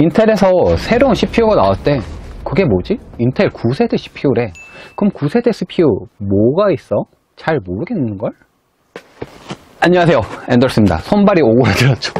인텔에서 새로운 CPU가 나왔대. 그게 뭐지? 인텔 9세대 CPU래. 그럼 9세대 CPU 뭐가 있어? 잘 모르겠는걸? 안녕하세요. 엔더스입니다. 손발이 오그라들었죠.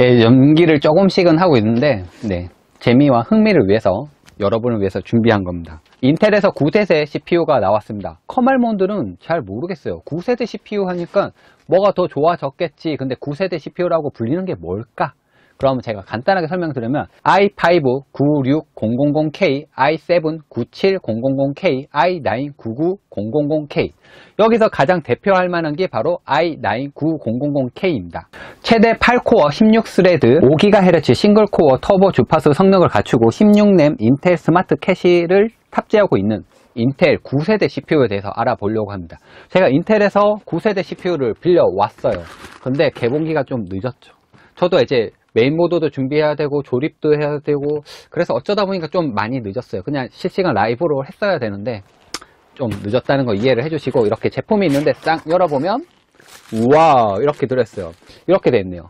예, 연기를 조금씩은 하고 있는데, 네. 재미와 흥미를 위해서, 여러분을 위해서 준비한 겁니다. 인텔에서 9세대 CPU가 나왔습니다. 커말몬들은 잘 모르겠어요. 9세대 CPU 하니까 뭐가 더 좋아졌겠지. 근데 9세대 CPU라고 불리는 게 뭘까? 그럼 제가 간단하게 설명드리면 i5 96000K, i7 97000K, i9 99000K 여기서 가장 대표할 만한 게 바로 i9 9000K입니다. 최대 8코어 16스레드 5GHz 싱글코어 터보 주파수 성능을 갖추고 16램 인텔 스마트 캐시를 탑재하고 있는 인텔 9세대 CPU에 대해서 알아보려고 합니다. 제가 인텔에서 9세대 CPU를 빌려왔어요. 근데 개봉기가 좀 늦었죠. 저도 이제 메인보드도 준비해야 되고 조립도 해야 되고 그래서 어쩌다 보니까 좀 많이 늦었어요. 그냥 실시간 라이브로 했어야 되는데 좀 늦었다는 거 이해를 해주시고 이렇게 제품이 있는데 싹 열어보면 우와 이렇게 들어있어요. 이렇게 돼 있네요.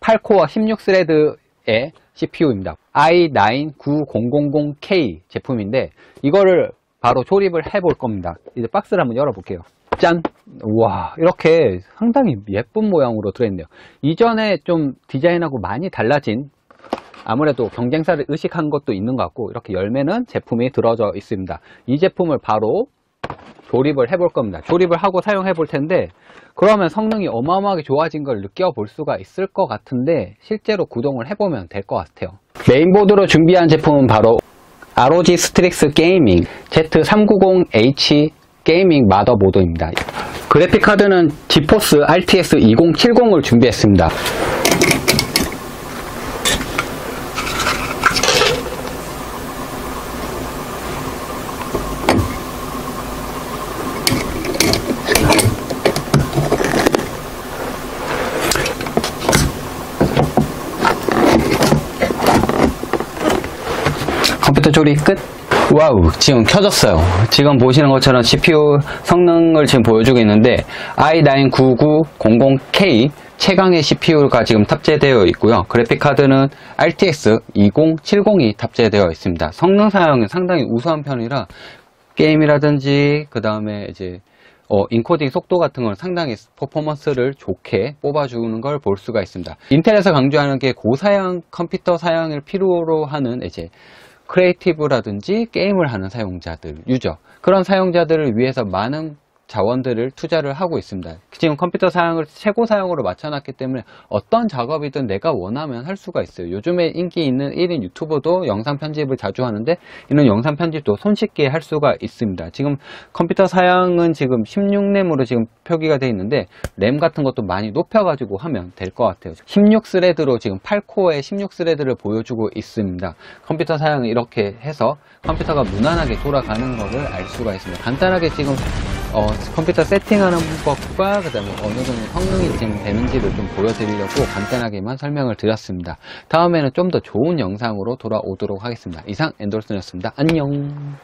8코어 16스레드의 CPU입니다. i9-9000K 제품인데 이거를 바로 조립을 해 볼 겁니다. 이제 박스를 한번 열어볼게요. 짠! 우와, 이렇게 상당히 예쁜 모양으로 들어있네요. 이전에 좀 디자인하고 많이 달라진 아무래도 경쟁사를 의식한 것도 있는 것 같고 이렇게 열매는 제품이 들어져 있습니다. 이 제품을 바로 조립을 해볼 겁니다. 조립을 하고 사용해 볼 텐데 그러면 성능이 어마어마하게 좋아진 걸 느껴볼 수가 있을 것 같은데 실제로 구동을 해보면 될 것 같아요. 메인보드로 준비한 제품은 바로 ROG 스트릭스 게이밍 Z390H 게이밍 마더보드입니다. 그래픽 카드는 지포스 RTX 2070을 준비했습니다. 컴퓨터 조립 끝. 와우, 지금 켜졌어요. 지금 보시는 것처럼 CPU 성능을 지금 보여주고 있는데 i9-9900K 최강의 CPU가 지금 탑재되어 있고요. 그래픽 카드는 RTX 2070이 탑재되어 있습니다. 성능 사양은 상당히 우수한 편이라 게임이라든지 그 다음에 이제 어, 인코딩 속도 같은 걸 상당히 퍼포먼스를 좋게 뽑아주는 걸 볼 수가 있습니다. 인텔에서 강조하는 게 고사양 컴퓨터 사양을 필요로 하는 이제 크리에이티브라든지 게임을 하는 사용자들, 유저. 그런 사용자들을 위해서 많은 자원들을 투자를 하고 있습니다. 지금 컴퓨터 사양을 최고 사양으로 맞춰놨기 때문에 어떤 작업이든 내가 원하면 할 수가 있어요. 요즘에 인기 있는 1인 유튜버도 영상 편집을 자주 하는데 이런 영상 편집도 손쉽게 할 수가 있습니다. 지금 컴퓨터 사양은 지금 16램으로 지금 표기가 되어 있는데 램 같은 것도 많이 높여가지고 하면 될 것 같아요. 16스레드로 지금 8코어의 16스레드를 보여주고 있습니다. 컴퓨터 사양을 이렇게 해서 컴퓨터가 무난하게 돌아가는 것을 알 수가 있습니다. 간단하게 지금 어, 컴퓨터 세팅하는 법과 그 다음에 어느 정도 성능이 지금 되는지를 좀 보여드리려고 간단하게만 설명을 드렸습니다. 다음에는 좀 더 좋은 영상으로 돌아오도록 하겠습니다. 이상 엔돌슨이었습니다. 안녕